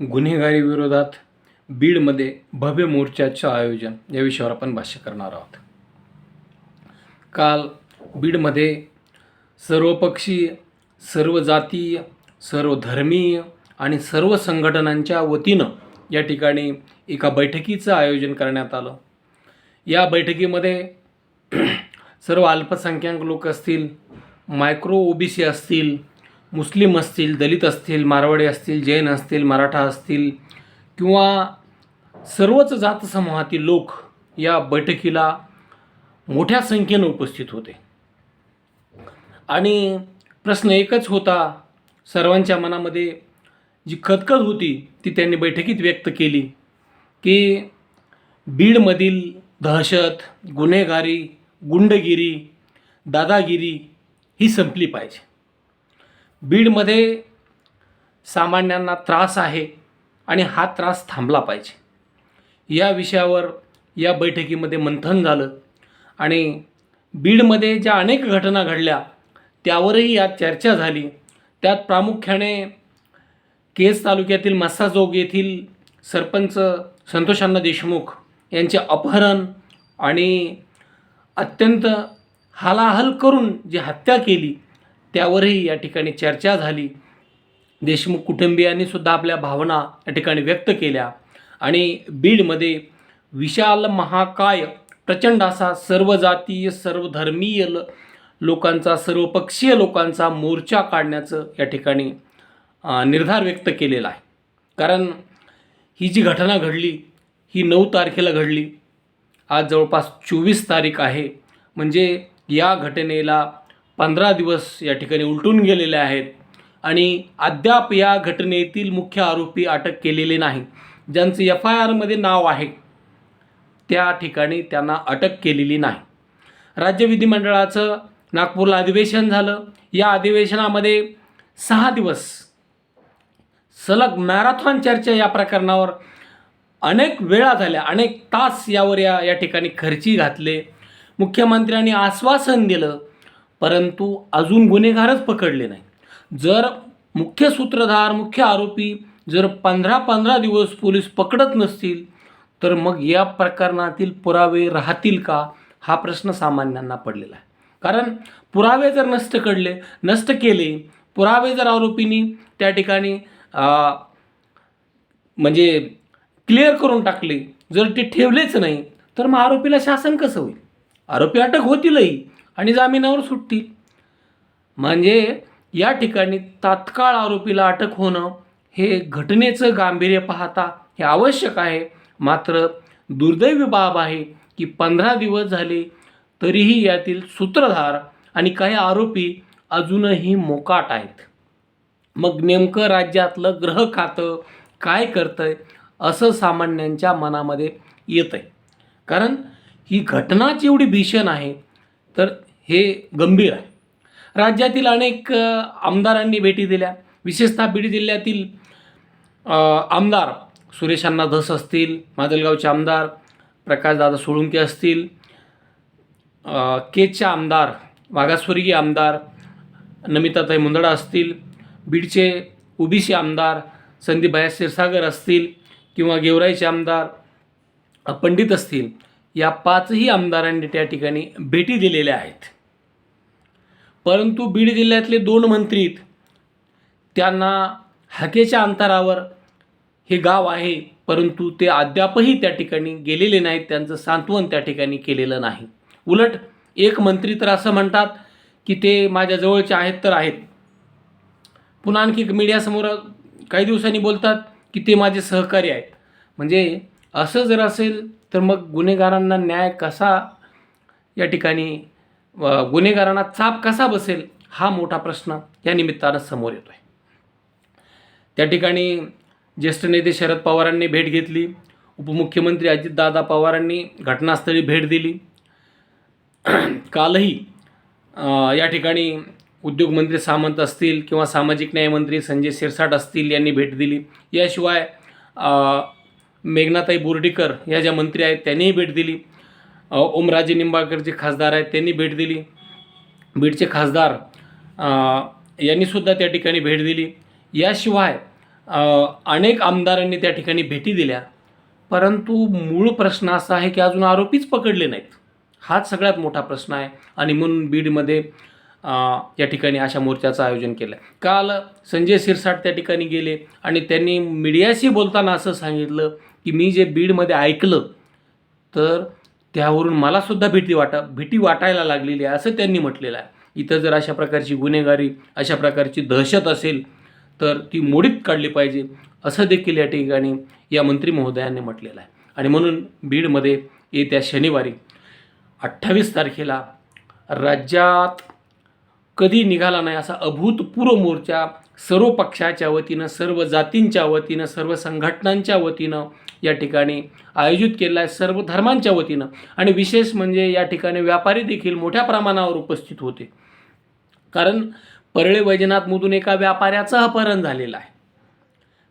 गुन्हेगारी विरोधात बीडमध्ये भव्य मोर्चाचं आयोजन. या विषयावर आपण भाष्य करणार आहोत. काल बीडमध्ये सर्वपक्षीय सर्व जातीय सर्व धर्मीय आणि सर्व संघटनांच्या वतीनं या ठिकाणी एका बैठकीचं आयोजन करण्यात आलं. या बैठकीमध्ये सर्व अल्पसंख्याक लोक असतील मायक्रो ओ बी सी असतील मुस्लिम असतील दलित असतील मारवाडी असतील जैन असतील मराठा असतील किंवा सर्वच जात समूहातील लोक या बैठकीला मोठ्या संख्येनं उपस्थित होते. आणि प्रश्न एकच होता सर्वांच्या मनामध्ये जी खतखत होती ती त्यांनी बैठकीत व्यक्त केली की बीडमधील दहशत गुन्हेगारी गुंडगिरी दादागिरी ही संपली पाहिजे. बीडमध्ये सामान्यांना त्रास आहे आणि हा त्रास थांबला पाहिजे. या विषयावर या बैठकीमध्ये मंथन झालं आणि बीडमध्ये ज्या अनेक घटना घडल्या त्यावरही यात चर्चा झाली. त्यात प्रामुख्याने केज तालुक्यातील मस्साजोग येथील सरपंच संतोषांना देशमुख यांचे अपहरण आणि अत्यंत हालाहल करून जी हत्या केली त्यावरही या ठिकाणी चर्चा झाली. देशमुख कुटुंबियांनी सुद्धा आपल्या भावना या ठिकाणी व्यक्त केल्या. आणि बीडमध्ये विशाल महाकाय प्रचंड असा सर्व जातीय सर्वधर्मीय ल लोकांचा सर्वपक्षीय लोकांचा मोर्चा काढण्याचं या ठिकाणी निर्धार व्यक्त केलेला आहे. कारण ही जी घटना घडली ही नऊ तारखेला घडली. आज जवळपास चोवीस तारीख आहे. म्हणजे या घटनेला पंधरा दिवस या ठिकाणी उलटून गेलेले आहेत आणि अद्याप या घटनेतील मुख्य आरोपी अटक केलेले नाही. ज्यांचं एफ आय आरमध्ये नाव आहे त्या ठिकाणी त्यांना अटक केलेली नाही. राज्य विधिमंडळाचं नागपूरला अधिवेशन झालं. या अधिवेशनामध्ये सहा दिवस सलग मॅरेथॉन चर्चा या प्रकरणावर अनेक वेळा झाल्या. अनेक तास यावर या या ठिकाणी खर्ची घातले. मुख्यमंत्र्यांनी आश्वासन दिलं परंतु अजून गुन्हेगारच पकडले नाही. जर मुख्य सूत्रधार मुख्य आरोपी जर पंधरा पंधरा दिवस पोलीस पकडत नसतील तर मग या प्रकरणातील पुरावे राहतील का? हा प्रश्न सामान्यांना पडलेला आहे. कारण पुरावे जर नष्ट कडले नष्ट केले पुरावे जर आरोपींनी त्या ठिकाणी म्हणजे क्लिअर करून टाकले जर ते ठेवलेच नाही तर मग आरोपीला शासन कसं होईल? आरोपी अटक होतीलही आणि जामिनावर सुटतील. म्हणजे या ठिकाणी तात्काळ आरोपीला अटक होणं हे घटनेचं गांभीर्य पाहता हे आवश्यक आहे. मात्र दुर्दैवी बाब आहे की पंधरा दिवस झाले तरीही यातील सूत्रधार आणि काही आरोपी अजूनही मोकाट आहेत. मग नेमकं राज्यातलं ग्रह खातं काय करतं आहे असं सामान्यांच्या मनामध्ये येतं आहे कारण ही घटनाच एवढी भीषण आहे तर हे गंभीर आहे. राज्यातील अनेक आमदारांनी भेटी दिल्या. विशेषतः बीड जिल्ह्यातील आमदार सुरेश अण्णा धस असतील मादलगावचे आमदार प्रकाशदादा सोळुंके असतील अ, आमदार मागासवर्गीय आमदार नमिताताई मुंदडा असतील बीडचे ओबीसी आमदार संदीप भया क्षीरसागर असतील किंवा गेवराईचे आमदार पंडित असतील या पाचही आमदारांनी त्या ठिकाणी भेटी दिलेल्या आहेत. परंतु बीड जिल्ह्यातले दोन मंत्री आहेत. त्यांना हाकेच्या अंतरावर हे गाव आहे परंतु ते अद्यापही त्या ठिकाणी गेलेले नाहीत. त्यांचं सांत्वन त्या ठिकाणी केलेलं नाही. उलट एक मंत्री तर असं म्हणतात की ते माझ्या जवळचे आहेत तर आहेत. पुन्हा आणखी मीडियासमोर काही दिवसांनी बोलतात की ते माझे सहकारी आहेत. म्हणजे असं जर असेल तर मग गुन्हेगारांना न्याय कसा या ठिकाणी गुन्हेगारांना चाप कसा बसेल हा मोठा प्रश्न या निमित्तानं समोर येतो आहे त्या ठिकाणी ज्येष्ठ नेते शरद पवारांनी भेट घेतली. उपमुख्यमंत्री अजितदादा पवारांनी घटनास्थळी भेट दिली. कालही या ठिकाणी उद्योगमंत्री सामंत असतील किंवा सामाजिक न्यायमंत्री संजय शिरसाट असतील यांनी भेट दिली. याशिवाय मेघनाताई बोर्डीकर या ज्या मंत्री आहेत त्यांनीही भेट दिली. ओमराजे निंबाळकर जे खासदार आहेत त्यांनी भेट दिली. बीडचे खासदार यांनीसुद्धा त्या ठिकाणी भेट दिली. याशिवाय अनेक आमदारांनी त्या ठिकाणी भेटी दिल्या. परंतु मूळ प्रश्न असा आहे की अजून आरोपीच पकडले नाहीत. हाच सगळ्यात मोठा प्रश्न आहे आणि म्हणून बीडमध्ये या ठिकाणी अशा मोर्चाचं आयोजन केलं आहे काल संजय सिरसाट त्या ठिकाणी गेले आणि त्यांनी मीडियाशी बोलताना असं सांगितलं की मी जे बीडमध्ये ऐकलं तर त्यावरून मलासुद्धा भीती वाटा भीती वाटायला लागलेली आहे असं त्यांनी म्हटलेलं आहे. इथं जर अशा प्रकारची गुन्हेगारी अशा प्रकारची दहशत असेल तर ती मोडीत काढली पाहिजे असं देखील या ठिकाणी या मंत्री महोदयांनी म्हटलेलं आहे. आणि म्हणून बीडमध्ये येत्या शनिवारी अठ्ठावीस तारखेला राज्यात कधी निघाला नाही असा अभूतपूर्व मोर्चा सर्व पक्षाच्या वतीनं सर्व जातींच्या वतीनं सर्व संघटनांच्या वतीनं या ठिकाणी आयोजित केला आहे सर्व धर्मांच्या वतीनं. आणि विशेष म्हणजे या ठिकाणी व्यापारी देखील मोठ्या प्रमाणावर उपस्थित होते. कारण परळे वैजनाथमधून एका व्यापाऱ्याचं अपहरण झालेलं आहे.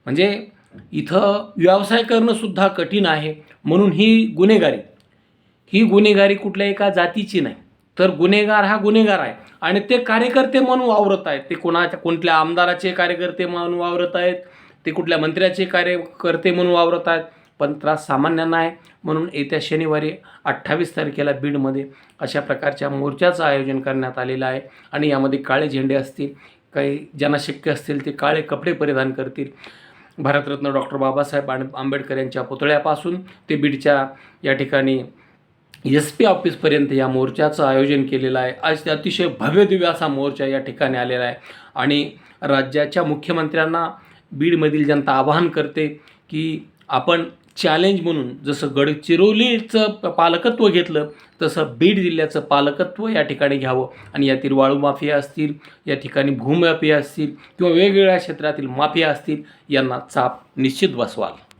म्हणजे इथं व्यवसाय करणंसुद्धा कठीण आहे म्हणून ही गुन्हेगारी. ही गुन्हेगारी कुठल्या एका जातीची नाही. तर गुन्हेगार हा गुन्हेगार आहे. आणि ते कार्यकर्ते म्हणून वावरत आहेत. ते कोणाच्या कुठल्या आमदाराचे कार्यकर्ते म्हणून वावरत आहेत? ते कुठल्या मंत्र्याचे कार्यकर्ते म्हणून वावरत आहेत? पण त्रास सामान्यांना आहे म्हणून येत्या शनिवारी अठ्ठावीस तारखेला बीडमध्ये अशा प्रकारच्या मोर्चाचं आयोजन करण्यात आलेलं आहे. आणि यामध्ये काळे झेंडे असतील काही ज्यांना शक्य असतील ते काळे कपडे परिधान करतील. भारतरत्न डॉक्टर बाबासाहेब आंबेडकर यांच्या पुतळ्यापासून ते बीडच्या या ठिकाणी एस पी ऑफिसपर्यंत या मोर्चाचं आयोजन केलेलं आहे. आज ते अतिशय भव्यदिव्य असा मोर्चा या ठिकाणी आलेला आहे. आणि राज्याच्या मुख्यमंत्र्यांना बीडमधील जनता आवाहन करते की आपण चॅलेंज म्हणून जसं गडचिरोलीचं पालकत्व घेतलं तसं बीड जिल्ह्याचं पालकत्व या ठिकाणी घ्यावं. आणि यातील वाळू माफिया असतील या ठिकाणी भूमाफिया असतील किंवा वेगवेगळ्या क्षेत्रातील माफिया असतील यांना चाप निश्चित बसवाल.